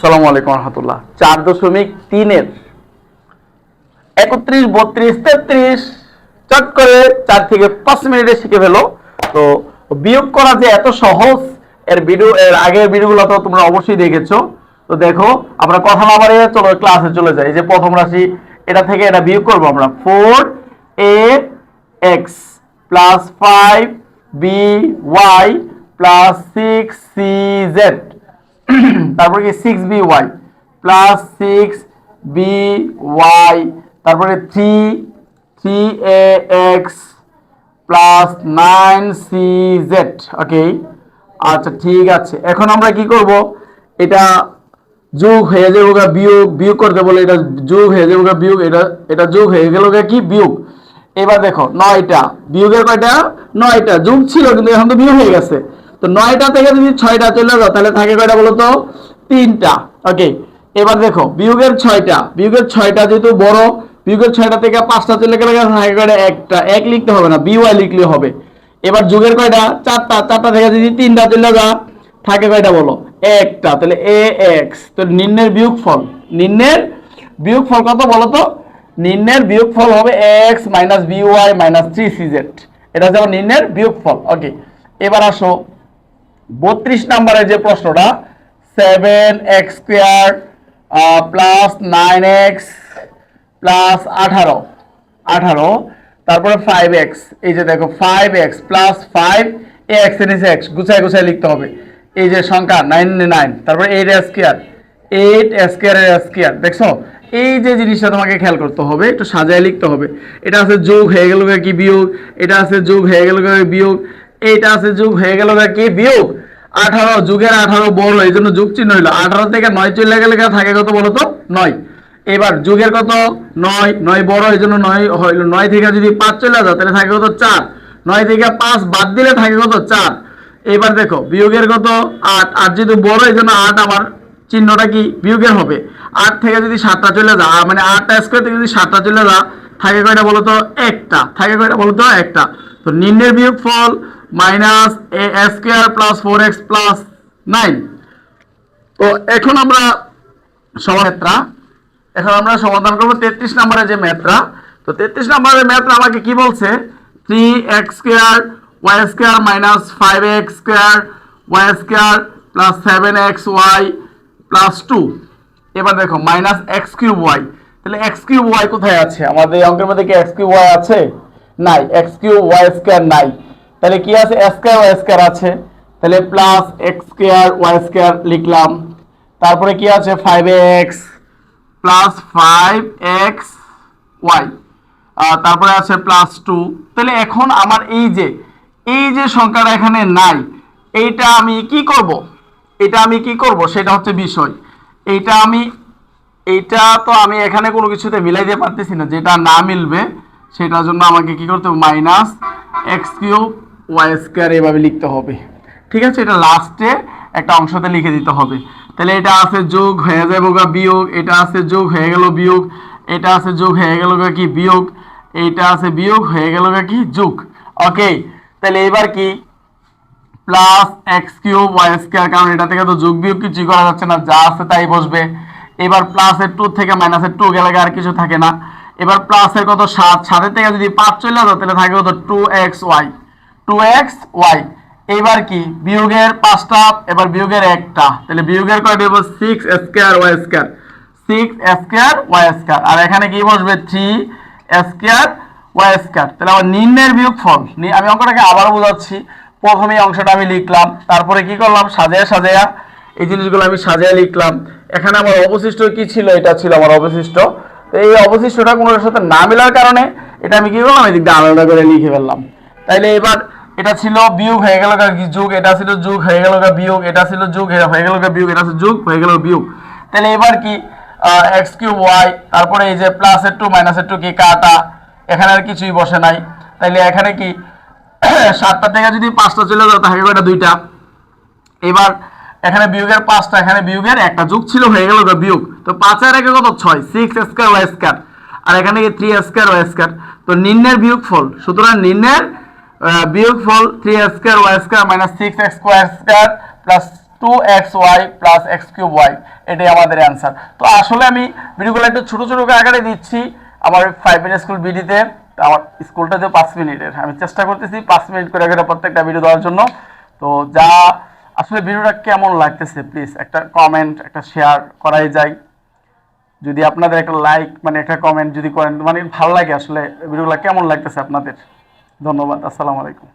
আসসালামু আলাইকুম রহমতুল্লাহ। চার দশমিক তিনের একত্রিশ, বত্রিশ, তেত্রিশ, চট করে চার থেকে পাঁচ মিনিটে শিখে ফেলো। তো বিয়োগ করা যে এত সহজ, এর ভিডিও এর আগের ভিডিওগুলো তো তোমরা অবশ্যই দেখেছ। তো দেখো, আমরা কথা না বাড়িয়ে চলো ক্লাসে চলে যাই। যে প্রথম রাশি, এটা থেকে এটা বিয়োগ করব আমরা। Four A X plus five B Y plus six C Z তারপরে কি six B Y plus six B Y তারপরে three three A X plus nine C Z okay আচ্ছা ঠিক আছে। এখন আমরা কি করব? এটা যোগ হয়ে যাবে গা বিয়োগ বিয়োগ করতে বলে এটা যোগ হয়ে যাবে গা বিয়োগ, এটা এটা যোগ হয়ে গেল গা কি? বিয়োগ। এবার দেখো, নয়টা। বিয়োগের কয়টা? নয়টা। যোগ ছিল কিন্তু এখন তো বিয়োগ হয়ে গেছে। তো নয়টা থেকে যদি ছয়টা চলে যাও, তাহলে থাকে কয়টা বলো তো? তিনটা। ওকে এবার দেখো, বিয়োগের ছয়টা। বিয়োগের ছয়টা যেহেতু বড়, বিয়োগের ছয়টা থেকে পাঁচটা চলে গেলে থাকে কয়টা? একটা। এক লিখতে হবে না বিওয়াই লিখলে হবে। এবার যুগের কয়টা? চারটা। চারটা থেকে যদি তিনটা চলে যা থাকে কয়টা বলো? একটা। তাহলে এ এক্স তো নিম্নের বিয়োগ ফল নিম্নের বিয়োগ ফল কত বলো তো? নিম্নের বিয়োগ ফল হবে X minus BY minus three CZ এটা হচ্ছে নিম্নের বিয়োগ ফল ওকে এবার আসো। বত্রিশ নম্বরের যে প্রশ্নটা seven X square plus nine X plus আঠারো আঠারো, তারপরে ফাইভ এক্স এই যে দেখো five X plus five X and X গুছায় গুছায় লিখতে হবে। এই যে সংখ্যা নাইন নাইন তারপরে এইট স্কোয়ার এইট স্কোয়ার এর স্কোয়ার দেখছ? এই যে জিনিসটা তোমাকে খেয়াল করতে হবে, একটু সাজায় লিখতে হবে। এটা আছে যোগ, হয়ে গেল কি বিয়োগ, এটা আছে যোগ, হয়ে গেল বিয়োগ এইটা আছে যুগ, হয়ে গেল কি? বিয়োগ। আঠারো, যুগের আঠারো বড়, এই জন্য যুগ চিহ্ন হইল। আঠারো থেকে নয় চলে গেলে থাকে কত বলো তো নয়। এবার যুগের কত? নয়। নয় বড়, এই জন্য নয় হইল। নয় থেকে যদি পাঁচ চলে যাও, তাহলে থাকে কত? চার। নয় থেকে পাঁচ বাদ দিলে থাকে কত? চার। এবার দেখো, বিয়োগের কত? আট। আট যদি বড়, এই জন্য আট আমার চিহ্নটা কি? বিয়োগের হবে। আট থেকে যদি সাতটা চলে যা মানে আটটা স্কোয়ার থেকে যদি সাতটা চলে যা থাকে কয়টা বলতো? একটা। থাকে কয়টা বলতো? একটা। তো নিম্নের বিয়োগ ফল minus A square plus four X plus nine তো এখন আমরা সমাত্রা এখন আমরা সমাধান করব তেত্রিশ নম্বরের যে ম্যাথটা। তো তেত্রিশ নম্বরের ম্যাথটা আমাকে কি বলছে? Three X square Y square minus five X square Y square plus seven X Y plus two এবার দেখো মাইনাস এক্স কিউব ওয়াই তাহলে এক্স কিউব ওয়াই কোথায় আছে? আমাদের অঙ্কের মধ্যে কি এক্স কিউব ওয়াই আছে? নাই এক্স কিউব ওয়াই স্কোয়ার নাই। তাহলে কি আছে? স্কোয়ার ওয়াই স্কোয়ার আছে। তাহলে plus X square Y square লিখলাম। তারপরে কি আছে? Five X plus five X Y তারপরে আছে প্লাস টু তাহলে এখন আমার এই যে এই যে সংখ্যাটা এখানে নাই, এইটা আমি কি করব? এটা আমি কি করব? সেটা হচ্ছে বিষয়। এইটা আমি এইটা তো আমি এখানে কোনো কিছুতে মিলাইতে পারতেছি না। যেটা না মিলবে, সেটার জন্য আমাকে কি করতে হবে? Minus X cube Y square এভাবে লিখতে হবে। ঠিক আছে? এটা লাস্টে একটা অংশতে লিখে দিতে হবে। তাহলে এটা আছে যোগ, হয়ে যাবে গা বিয়োগ, এটা আছে যোগ, হয়ে গেল বিয়োগ, এটা আছে যোগ, হয়ে গেল গা কি বিয়োগ এইটা আছে বিয়োগ, হয়ে গেল গা কি যোগ। ওকে তাহলে এবার কি? Plus X cube Y square কারণ এটা থেকে তো যোগ বিয়োগ কিছুই করা যাচ্ছে না, যা আছে তাই বসবে। এবার প্লাসের টু থেকে মাইনাসের টু গেলে আর কিছু থাকে না। এবার প্লাসের কত? সাত। সাতের থেকে যদি পাঁচ চলে যাও তাহলে থাকে কত? Two X Y two X Y এবার কি? বিয়োগের পাঁচটা, এবার বিয়োগের একটা। তাহলে বিয়োগের কয়টা দেবো six square Y square six square Y square আর এখানে কি বসবে? থ্রি স্কোয়ার ওয়াই স্কোয়ার তাহলে আমার নিম্নের বিয়োগ ফল আমি অঙ্কটাকে আবার বোঝাচ্ছি। প্রথমে অংশটা আমি লিখলাম, তারপরে কি করলাম? সাজায়া সাজায়া এই জিনিসগুলো আমি সাজায়া লিখলাম। এখানে আমার অবশিষ্ট কি ছিল? এটা ছিল আমার অবশিষ্ট। তো এই অবশিষ্টটা কোনোটার সাথে না মেলার কারণে এটা আমি কি করলাম? এদিক দিয়ে আলাদা করে লিখে ফেললাম। তাইলে এবার এটা ছিল বিয়োগ, হয়ে গেল যুগ? এটা ছিল যুগ, হয়ে গেল বিয়োগ। এটা ছিল যুগ, হয়ে গেল বিয়োগ। এটা ছিল যুগ, হয়ে গেল বিয়োগ। তাহলে এবার কি? এক্স কিউব ওয়াই তারপরে এই যে প্লাসের টু মাইনাসের টু কি কাটা? এখানে আর কিছুই বসে নাই। তাইলে এখানে কি? সাতটা থেকে যদি পাঁচটা চলে যাও, তাহলে কয়টা? দুইটা। এবার এখানে বিয়োগের পাঁচটা, এখানে বিয়োগের একটা যুগ ছিল, হয়ে গেল বিয়োগ। তো পাঁচের একে কত? ছয়। সিক্স স্কোয়ার ওয়াই স্কোয়ার আর এখানে কি থ্রি স্কোয়ার ওয়াই স্কোয়ার তো নিম্নের বিয়োগ ফল সুতরাং নিম্নের বিয়োগ ফল three square Y square minus six X square square plus two X Y plus X cube Y এটাই আমাদের অ্যান্সার তো আসলে আমি ভিডিওগুলো একটু ছোটো ছোটো আকারে দিচ্ছি। আমার ফাইভ মিনিট স্কুল বিডিতে আমার স্কুলটা পাঁচ মিনিটের। আমি চেষ্টা করতেছি পাঁচ মিনিট করে করে প্রত্যেকটা ভিডিও দেওয়ার জন্য। তো যা আসলে ভিডিওটা কেমন লাগতেছে প্লিজ একটা কমেন্ট একটা শেয়ার করাই যায়। যদি আপনাদের একটা লাইক মানে একটা কমেন্ট যদি করেন মানে ভালো লাগে আসলে, ভিডিওগুলো কেমন লাগতেছে আপনাদের? ধন্যবাদ, আসসালামু আলাইকুম।